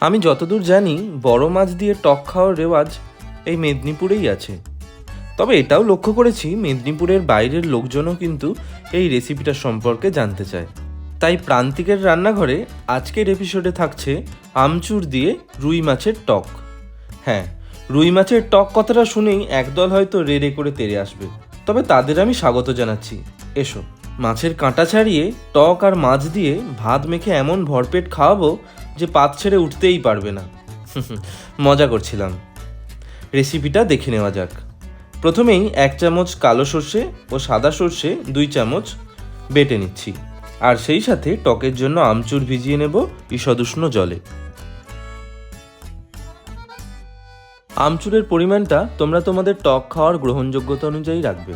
আমি যতদূর জানি, বড় মাছ দিয়ে টক খাওয়ার রেওয়াজ এই মেদিনীপুরেই আছে। তবে এটাও লক্ষ্য করেছি, মেদিনীপুরের বাইরের লোকজনও কিন্তু এই রেসিপিটা সম্পর্কে জানতে চায়। তাই প্রান্তিকের রান্নাঘরে আজকের এপিসোডে থাকছে আমচুর দিয়ে রুই মাছের টক। হ্যাঁ রুই মাছের টক কথাটা শুনেই একদল হয়তো রেড়ে করে তেরে আসবে। তবে তাদের আমি স্বাগত জানাচ্ছি। এসো, মাছের কাঁটা ছাড়িয়ে টক আর মাছ দিয়ে ভাত মেখে এমন ভরপেট খাওয়াবো যে পাত ছেড়ে উঠতেই পারবে না। মজা করছিলাম। রেসিপিটা দেখে নেওয়া যাক। প্রথমেই এক চামচ কালো সর্ষে ও সাদা সর্ষে দুই চামচ বেটে নিচ্ছি। আর সেই সাথে টকের জন্য আমচুর ভিজিয়ে নেব ঈষদুষ্ণ জলে। আমচুরের পরিমাণটা তোমরা তোমাদের টক খাওয়ার গ্রহণযোগ্যতা অনুযায়ী রাখবে।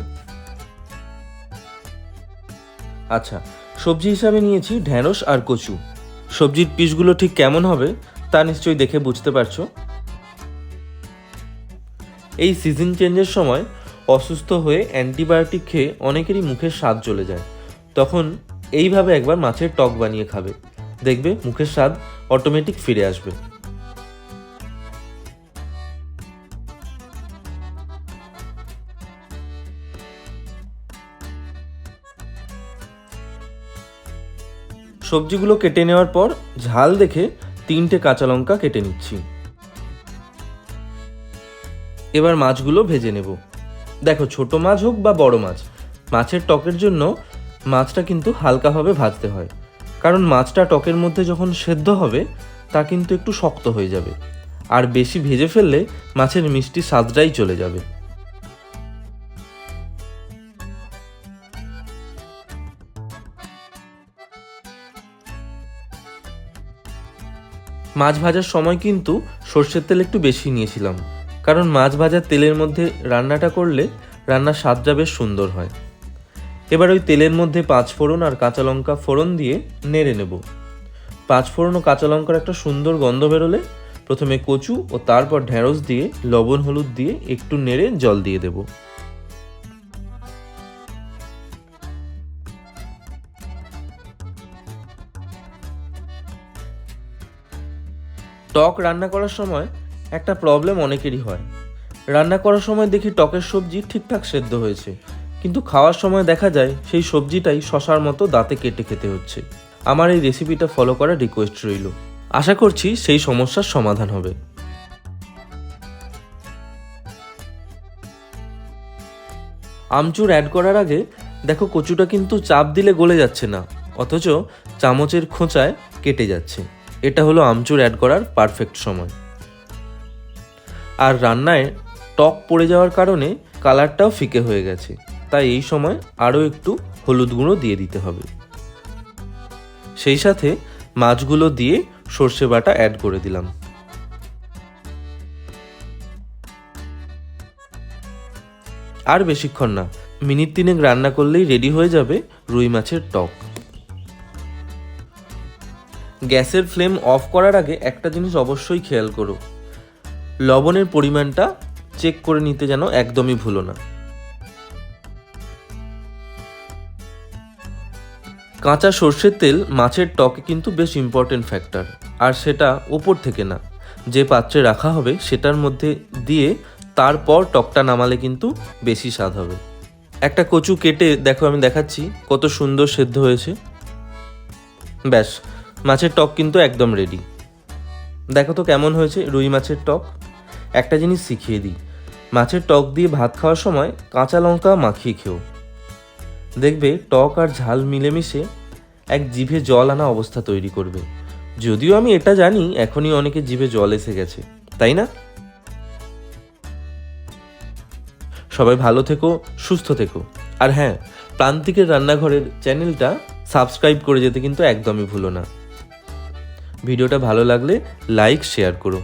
আচ্ছা সবজি হিসাবে নিয়েছি ঢ্যাঁড়স আর কচু। সবজির পিসগুলো ঠিক কেমন হবে, তা নিশ্চয়ই দেখে বুঝতে পারছ। এই সিজন চেঞ্জের সময় অসুস্থ হয়ে অ্যান্টিবায়োটিক খেয়ে অনেকেরই মুখের স্বাদ চলে যায়। তখন এইভাবে একবার মাছের টক বানিয়ে খাবে। দেখবে মুখের স্বাদ অটোমেটিক ফিরে আসবে। সবজিগুলো কেটে নেওয়ার পর ঝাল দেখে তিনটে কাঁচা লঙ্কা কেটে নিচ্ছি। এবার মাছগুলো ভেজে নেব। দেখো, ছোট মাছ হোক বা বড় মাছ, মাছের টকের জন্য মাছটা কিন্তু হালকাভাবে ভাজতে হয়। কারণ মাছটা টকের মধ্যে যখন সেদ্ধ হবে, তা কিন্তু একটু শক্ত হয়ে যাবে। আর বেশি ভেজে ফেললে মাছের মিষ্টি স্বাদটাই চলে যাবে। মাছ ভাজার সময় কিন্তু সর্ষের তেল একটু বেশি নিয়েছিলাম। কারণ মাছ ভাজার তেলের মধ্যে রান্নাটা করলে রান্নার স্বাদটা বেশ সুন্দর হয়। এবার ওই তেলের মধ্যে পাঁচ ফোড়ন আর কাঁচা লঙ্কা ফোড়ন দিয়ে নেড়ে নেব। পাঁচ ফোড়ন ও কাঁচা লঙ্কার একটা সুন্দর গন্ধ বেরোলে প্রথমে কচু ও তারপর ঢ্যাঁড়স দিয়ে লবণ হলুদ দিয়ে একটু নেড়ে জল দিয়ে দেব। টক রান্না করার সময় একটা প্রবলেম অনেকেরই হয়। রান্না করার সময় দেখি টকের সবজি ঠিকঠাক সেদ্ধ হয়েছে। কিন্তু খাওয়ার সময় দেখা যায় সেই সবজিটাই শশার মতো দাঁতে কেটে খেতে হচ্ছে। আমার এই রেসিপিটা ফলো করার রিকোয়েস্ট রইল। আশা করছি সেই সমস্যার সমাধান হবে। আমচুর অ্যাড করার আগে দেখো কচুটা কিন্তু চাপ দিলে গলে যাচ্ছে না, অথচ চামচের খোঁচায় কেটে যাচ্ছে। এটা হলো আমচুর অ্যাড করার পারফেক্ট সময়। আর রান্নায় টক পড়ে যাওয়ার কারণে কালারটাও ফিকে হয়ে গেছে, তাই এই সময় আরও একটু হলুদ গুঁড়ো দিয়ে দিতে হবে। সেই সাথে মাছগুলো দিয়ে সর্ষে বাটা অ্যাড করে দিলাম। আর বেশিক্ষণ না, মিনিট তিনেক রান্না করলেই রেডি হয়ে যাবে রুই মাছের টক। গ্যাসের ফ্লেম অফ করার আগে একটা জিনিস অবশ্যই খেয়াল করো। লবণের পরিমাণটা চেক করে নিতে যেন একদমই ভুলো না। কাঁচা সর্ষের তেল মাছের টকে কিন্তু বেশ ইম্পর্টেন্ট ফ্যাক্টর আর সেটা ওপর থেকে না। যে পাত্রে রাখা হবে সেটার মধ্যে দিয়ে তারপর টকটা নামালে কিন্তু বেশি স্বাদ হবে। একটা কচু কেটে, দেখো আমি দেখাচ্ছি, কত সুন্দর সেদ্ধ হয়েছে। ব্যাস মাছের টক কিন্তু একদম রেডি দেখো তো কেমন হয়েছে রুই মাছের টক। একটা জিনিস শিখিয়ে দিই, মাছের টক দিয়ে ভাত খাওয়ার সময় কাঁচা লঙ্কা মাখিয়ে খেও। দেখবে টক আর ঝাল মিলেমিশে এক জিভে জল আনা অবস্থা তৈরি করবে। যদিও আমি এটা জানি, এখনই অনেকে জিভে জল এসে গেছে, তাই না? সবাই ভালো থেকো, সুস্থ থেকো। আর হ্যাঁ প্রান্তিকের রান্নাঘরের চ্যানেলটা সাবস্ক্রাইব করে যেতে কিন্তু একদমই ভুলো না। ভিডিওটা ভালো লাগলে লাইক শেয়ার করো।